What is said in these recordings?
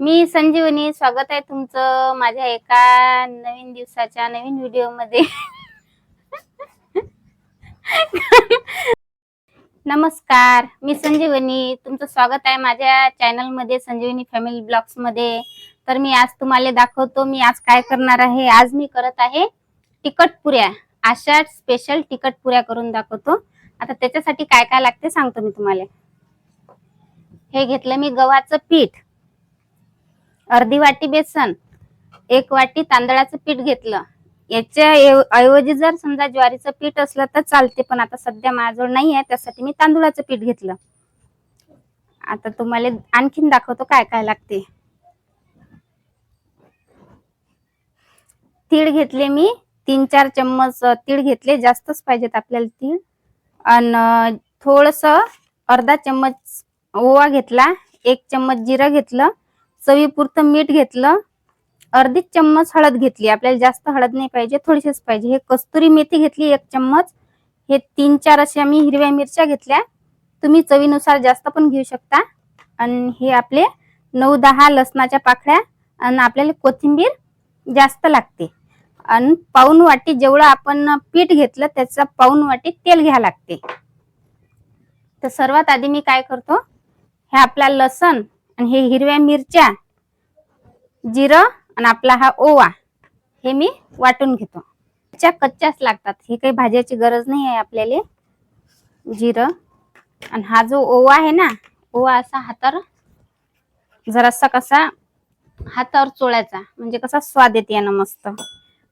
मी संजीवनी स्वागत आहे तुमचं माझ्या एका नवीन दिवसाच्या नवीन व्हिडिओमध्ये नमस्कार मी संजीवनी तुमचं स्वागत आहे माझ्या चॅनलमध्ये संजीवनी फॅमिली ब्लॉग्समध्ये तर मी आज तुम्हाला दाखवतो मी आज काय करणार आहे. आज मी करत आहे तिखट पुऱ्या. अशा स्पेशल तिखट पुऱ्या करून दाखवतो. आता त्याच्यासाठी काय काय लागते सांगतो मी तुम्हाला. हे घेतलं मी गव्हाचं पीठ. अर्धी वाटी बेसन एक वाटी तांदळाचं पीठ घेतलं. याच्या ऐवजी जर समजा ज्वारीचं पीठ असलं तर चालते पण आता सध्या माझ्याजवळ नाही आहे त्यासाठी मी तांदूळाचं पीठ घेतलं. आता तुम्हाला आणखीन दाखवतो काय काय लागते. तीळ घेतले मी तीन चार चम्मच तीळ घेतले जास्तच पाहिजेत आपल्याला तीळ. आणि थोडस अर्धा चम्मच ओवा घेतला एक चम्मच जिरं घेतलं चवीपुरतं मीठ घेतलं अर्धी चम्मच हळद घेतली. आपल्याला जास्त हळद नाही पाहिजे थोडीशीच पाहिजे. हे कस्तुरी मेथी घेतली एक चम्मच. हे तीन चार अशा मी हिरव्या मिरच्या घेतल्या. तुम्ही चवीनुसार जास्त पण घेऊ शकता. आणि हे आपले नऊ दहा लसणाच्या पाकळ्या आणि आपल्याला कोथिंबीर जास्त लागते. आणि पाऊन वाटी जेवढं आपण पीठ घेतलं त्याचा पाऊन वाटी तेल घ्या लागते. तर सर्वात आधी मी काय करतो हे आपला लसण आणि हे हिरव्या मिरच्या जिरं आणि आपला हा ओवा हे मी वाटून घेतो. त्या कच्च्याच लागतात. हे काही भाज्याची गरज नाही आहे आपल्याला. जिरं आणि हा जो ओवा आहे ना ओवा असा हातावर जरासा कसा हातावर चोळायचा. म्हणजे कसा स्वाद येते यानं मस्त.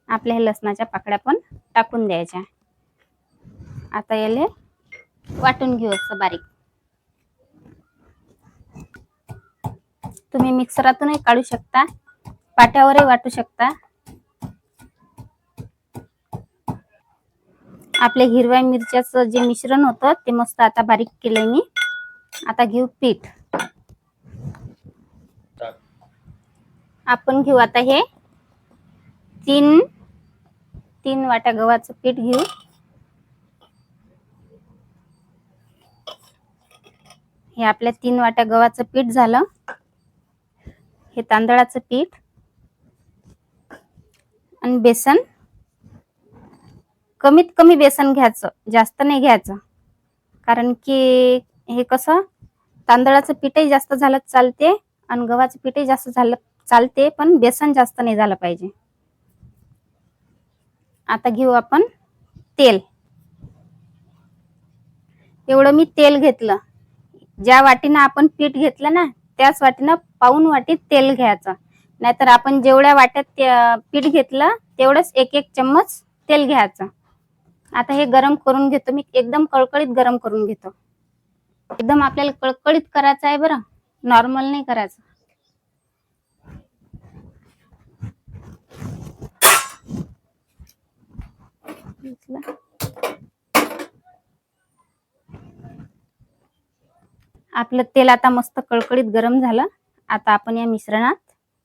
आपल्या हे लसणाच्या पाकळ्या पण टाकून द्यायच्या. आता याले वाटून घेऊ असं बारीक. तुम्ही मिक्सरातूनही काढू शकता पाट्यावरही वाटू शकता. आपल्या हिरव्या मिरच्याचं जे मिश्रण होतं ते मस्त आता बारीक केलंय मी. आता घेऊ पीठ. आपण घेऊ आता हे तीन तीन वाट्या गव्हाचं पीठ घेऊ. हे आपल्या तीन वाट्या गव्हाचं पीठ झालं. हे तांदळाचं पीठ आणि बेसन. कमीत कमी बेसन घ्यायचं जास्त नाही घ्यायचं. कारण की हे कसं तांदळाचं पीठही जास्त झालं चालते आणि गव्हाचं पीठही जास्त झालं चालते पण बेसन जास्त नाही झालं पाहिजे. आता घेऊ आपण तेल. एवढं मी तेल घेतलं. ज्या वाटीनं आपण पीठ घेतलं ना त्याच वाटीनं पाऊन वाटी तेल घ्यायचं. नाहीतर आपण जेवढ्या वाट्यात पीठ घेतलं तेवढंच एक एक चम्मच तेल घ्यायचं. आता हे गरम करून घेतो मी. एकदम कळकळीत गरम करून घेतो. एकदम आपल्याला कळकळीत करायचं आहे बरं. नॉर्मल नाही करायचं. घेतलं. आपलं तेल आता मस्त कळकळीत गरम झालं. आता आपण या मिश्रणात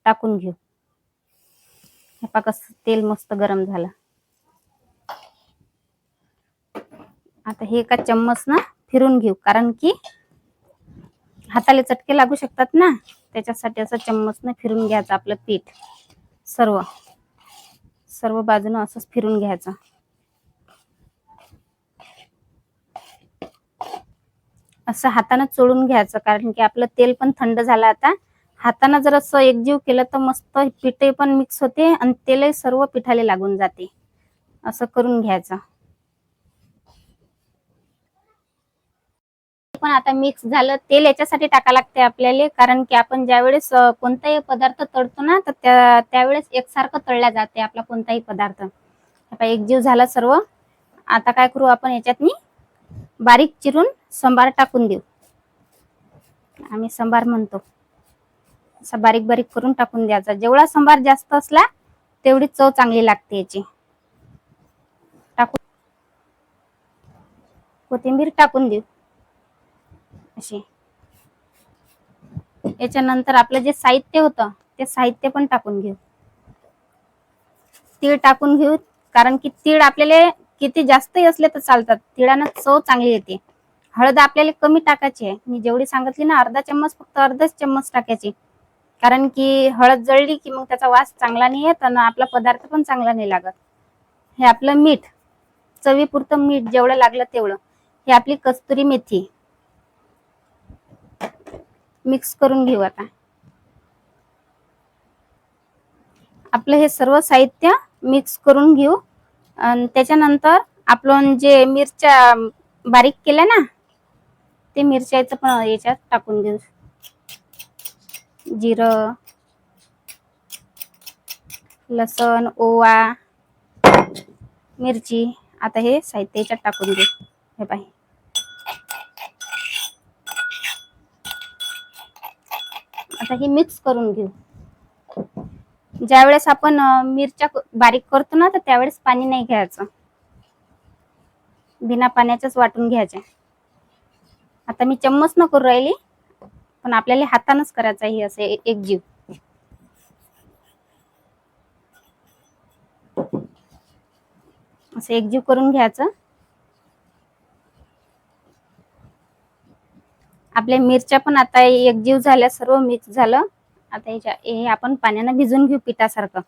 टाकून घेऊ. हे पहा तेल मस्त गरम झालं. आता हे एका चम्मच ना फिरून घेऊ कारण की हाताला चटके लागू शकतात ना त्याच्यासाठी असं चम्मच ना फिरून घ्यायचं आपलं पीठ. सर्व. सर्व बाजूनं असंच फिरून घ्यायचं. असं हातानं चोळून घ्यायचं कारण की आपलं तेल पण थंड झालं आता. हातानं जर असं एकजीव केलं तर मस्त पिठे पण मिक्स होते आणि तेलही सर्व पिठाला लागून जाते. असं करून घ्यायचं. पण आता मिक्स झालं तेल याच्यासाठी टाका लागते आपल्याला कारण की आपण ज्यावेळेस कोणताही पदार्थ तळतो ना तर त्या त्यावेळेस एकसारखं तळल्या जाते आपला कोणताही पदार्थ. आता एकजीव झाला सर्व. आता काय करू आपण याच्यातनी बारीक चिरून संबार टाकून देऊ. आम्ही संबार म्हणतो. असा बारीक बारीक करून टाकून द्यायचा. जेवढा संबार जास्त असला तेवढी चव चांगली लागते याची. टाकू कोथिंबीर टाकून देऊ. अशी. याच्यानंतर आपलं जे साहित्य होतं ते साहित्य पण टाकून घेऊ. तीळ टाकून घेऊ कारण की तीळ आपल्याला किती जास्तही असले तर चालतात. तिळानं चव चांगली येते. हळद आपल्याला कमी टाकायची आहे. मी जेवढी सांगितली ना अर्धा चम्मच फक्त अर्धाच चम्मच टाकायची. कारण की हळद जळली की मग त्याचा वास चांगला नाही येत आणि आपला पदार्थ पण चांगला नाही लागत. हे आपलं मीठ चवीपुरतं मीठ जेवढं लागलं तेवढं. हे आपली कस्तुरी मेथी. मिक्स करून घेऊ आता. आपलं हे सर्व साहित्य मिक्स करून घेऊ. आणि त्याच्यानंतर आपण जे मिरच्या बारीक केल्या ना ते मिरच्याचं पण याच्यात टाकून देऊ. जिरं लसण ओवा मिरची आता हे साहित्य याच्यात टाकून देऊ. हे पाहि. आता हे मिक्स करून घेऊ. ज्यावेळेस आपण मिरच्या बारीक करतो ना तर त्यावेळेस पाणी नाही घ्यायचं. बिना पाण्याच्याच वाटून घ्यायचे. आता मी चम्मच न करू राहिली पण आपल्याला हातानच करायचं ही हे असे एक जीव. असं एकजीव करून घ्यायचं. आपल्या मिरच्या पण आता एकजीव झाल्या सर्व मिक्स झालं. आता ह्याच्या हे आपण पाण्यानं भिजून घेऊ पिठासारखं.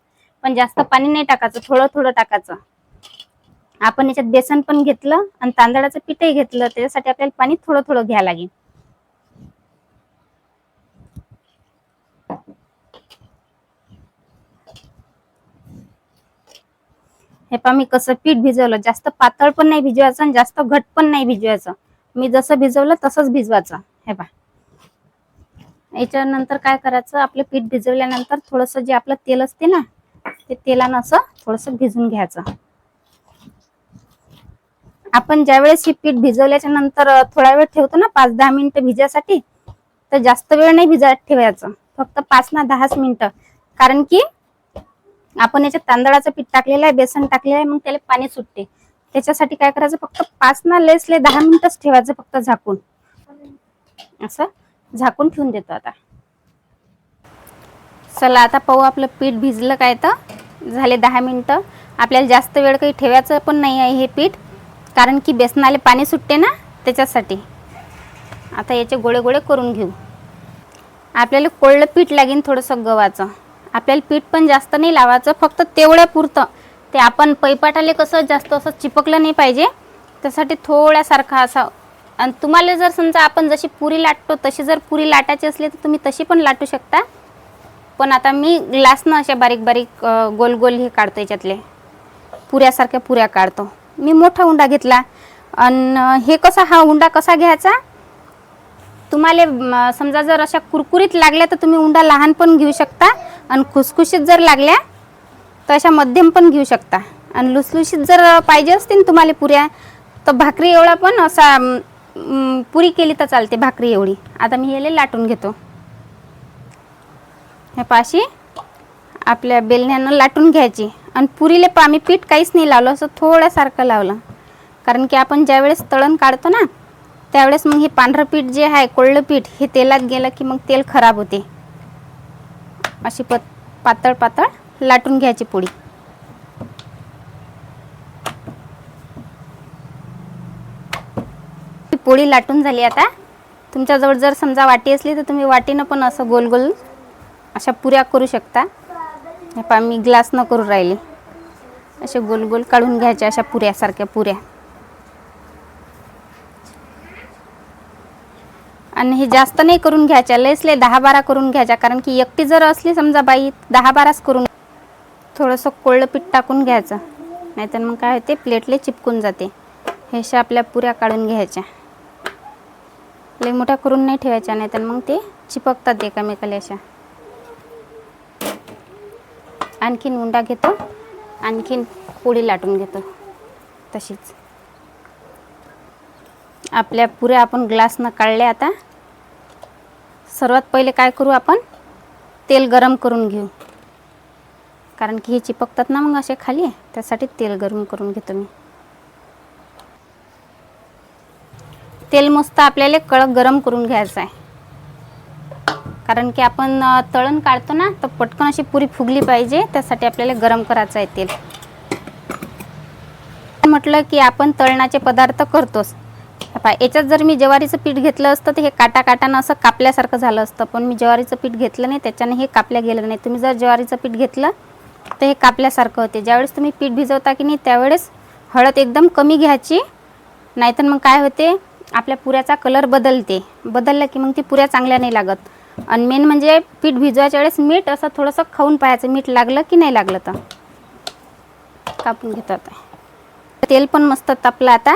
पण जास्त पाणी नाही टाकायचं थोडं थोडं टाकायचं. आपण याच्यात बेसन पण घेतलं आणि तांदळाचं पीठही घेतलं त्याच्यासाठी आपल्याला पाणी थोडं थोडं घ्यावं लागेल. हे पहा मी कसं पीठ भिजवलं. जास्त पातळ पण नाही भिजवायचं आणि जास्त घट पण नाही भिजवायचं. मी जसं भिजवलं तसंच भिजवायचं. हे पहा. याच्यानंतर काय करायचं आपलं पीठ भिजवल्यानंतर थोडंसं जे आपलं तेल असते ना ते तेलानं असं थोडंसं भिजून घ्यायचं. आपण ज्यावेळेस हे पीठ भिजवल्याच्या नंतर थोडा वेळ ठेवतो ना पाच दहा मिनिटं भिजायसाठी तर जास्त वेळ नाही भिजत ठेवायचं. फक्त पाच ना दहाच मिनिटं. कारण की आपण याच्यात तांदळाचं पीठ टाकलेलं आहे बेसन टाकलेलं आहे मग त्याला पाणी सुटते. त्याच्यासाठी काय करायचं फक्त पाच ना लेसले दहा मिनिटच ठेवायचं फक्त झाकून. असं? झाकून ठेवून देतो आता. चला आता पाहू आपलं पीठ भिजलं काय तर. झाले दहा मिनटं. आपल्याला जास्त वेळ काही ठेवायचं पण नाही आहे हे पीठ. कारण की बेसनाला पाणी सुटते ना त्याच्यासाठी. आता याचे गोळे गोळे करून घेऊ. आपल्याला कोळलं पीठ लागेल थोडंसं गव्हाचं. आपल्याला पीठ पण जास्त नाही लावायचं फक्त तेवढ्या पुरतं. ते आपण पैपाटाले कसं जास्त असं चिपकलं नाही पाहिजे. त्यासाठी थोड्यासारखा असा आणि तुम्हाला जर समजा आपण जशी पुरी लाटतो तशी जर पुरी लाटायची असली तर तुम्ही तशी पण लाटू शकता. पण आता मी ग्लासनं अशा बारीक बारीक गोल गोल हे काढतो याच्यातले. पुऱ्यासारख्या पुऱ्या काढतो. मी मोठा उंडा घेतला. आणि हे कसा हा उंडा कसा घ्यायचा? तुम्हाला समजा जर अशा कुरकुरीत लागल्या तर तुम्ही उंडा लहान पण घेऊ शकता. आणि खुसखुशीत जर लागल्या तर अशा मध्यम पण घेऊ शकता. आणि लुसलुशीत जर पाहिजे असतील तुम्हाला पुऱ्या तर भाकरी एवढा पण असा पुरी केली तर चालते भाकरी एवढी. आता मी याला लाटून घेतो. ह्या पाशी आपल्या बेलण्यानं लाटून घ्यायची. आणि पुरीला पा आम्ही पीठ काहीच नाही लावलं असं थोड्यासारखं लावलं. कारण की आपण ज्यावेळेस तळण काढतो ना त्यावेळेस मग हे पांढरं पीठ जे आहे कोळलं पीठ हे तेलात गेलं की मग तेल खराब होते. अशी पत पातळ पातळ लाटून घ्यायची पोळी पोळी लाटून झाली आता. तुमच्याजवळ जर समजा वाटी असली तर तुम्ही वाटीनं पण असं गोल गोल अशा पुऱ्या करू शकता. हे पा मी ग्लास न करू राहिली. असे गोल गोल काढून घ्यायच्या अशा पुऱ्यासारख्या पुऱ्या. आणि हे जास्त नाही करून घ्यायच्या लेसले दहा बारा करून घ्यायच्या. कारण की एकटी जर असली समजा बाई दहा बाराच करून. थोडंसं कोळलं पीठ टाकून घ्यायचं. नाहीतर मग काय होते प्लेटले चिपकून जाते. हे अशा आपल्या पुऱ्या काढून घ्यायच्या. लई मोठ्या करून नाही ठेवायच्या नाही तर मग ते चिपकतात एकामेकाला अशा. आणखीन उंडा घेतो आणखीन पोळी लाटून घेतो तशीच. आपल्या पुऱ्या आपण ग्लासनं काढल्या आता. सर्वात पहिले काय करू आपण? तेल गरम करून घेऊ. कारण की हे चिपकतात ना मग असे खाली त्यासाठी तेल गरम करून घेतो मी. तेल मस्त आपल्याला कळक गरम करून घ्यायचं आहे. कारण की आपण तळण काढतो ना तर पटकन अशी पुरी फुगली पाहिजे त्यासाठी आपल्याला गरम करायचं आहे तेल. म्हटलं की आपण तळणाचे पदार्थ करतोच. याच्यात जर मी ज्वारीचं पीठ घेतलं असतं तर हे काटा काटानं असं कापल्यासारखं झालं असतं. पण मी ज्वारीचं पीठ घेतलं नाही त्याच्याने हे कापल्या गेलं नाही. तुम्ही जर ज्वारीचं पीठ घेतलं तर हे कापल्यासारखं होते. ज्यावेळेस तुम्ही पीठ भिजवता की नाही त्यावेळेस हळद एकदम कमी घ्यायची नाहीतर मग काय होते आपल्या पुऱ्याचा कलर बदलते. बदललं की मग ती पुऱ्या चांगल्या नाही लागत. आणि मेन म्हणजे पीठ भिजवायच्या वेळेस मीठ असं थोडंसं खाऊन पाहायचं मीठ लागलं की नाही लागलं तर. कापून घेतात तेल पण मस्त तापलं आता.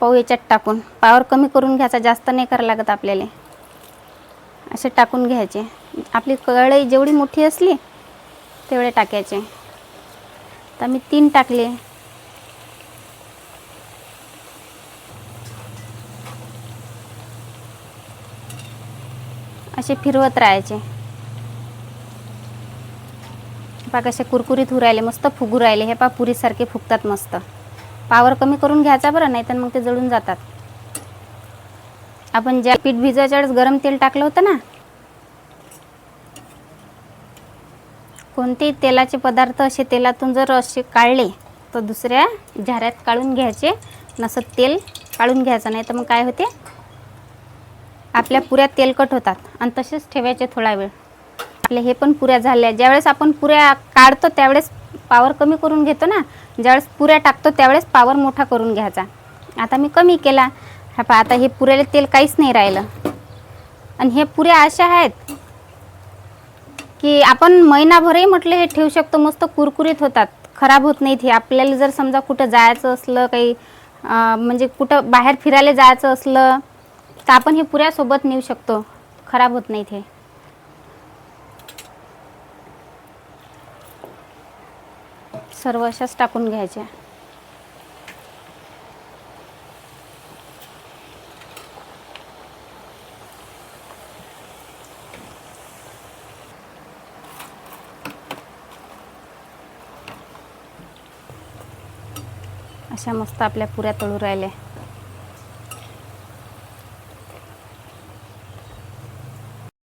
पाहू याच्यात टाकून. पावर कमी करून घ्यायचा जास्त नाही करावं लागत आपल्याला. असे टाकून घ्यायचे. आपली कढई जेवढी मोठी असली तेवढे टाकायचे. तर मी तीन टाकले. असे फिरवत राहायचे. पा कसे कुरकुरीत होऊ राहिले मस्त फुगू राहिले. हे पा पुरीसारखे फुगतात मस्त. पावर कमी करून घ्यायचा बरं नाही तर मग ते जळून जातात. आपण ज्या पीठ भिजवायच्या वेळेस गरम तेल टाकलं होतं ना कोणतेही तेलाचे पदार्थ असे तेलातून जर असे काढले तर दुसऱ्या झाऱ्यात काढून घ्यायचे. नसं तेल काढून घ्यायचं नाही तर मग काय होते? आपल्या पुऱ्या तेलकट होतात आणि तसेच ठेवायचे थोडा वेळ. आपल्या हे पण पुऱ्या झाल्या. ज्यावेळेस आपण पुऱ्या काढतो त्यावेळेस पावर कमी करून घेतो ना. ज्यावेळेस पुऱ्या टाकतो त्यावेळेस पावर मोठा करून घ्यायचा. आता मी कमी केला. हा पहा आता हे पुऱ्याला तेल काहीच नाही राहिलं. आणि हे पुऱ्या अशा आहेत की आपण महिनाभरही म्हटलं हे ठेवू शकतो. मस्त कुरकुरीत होतात. खराब होत नाहीत हे. आपल्याला जर समजा कुठं जायचं असलं काही म्हणजे कुठं बाहेर फिरायला जायचं असलं तर आपण हे पुऱ्यासोबत नेऊ शकतो. खराब होत नाही ते सर्व अशाच टाकून घ्यायच्या. अशा मस्त आपल्या पुऱ्या तळू राहिल्या.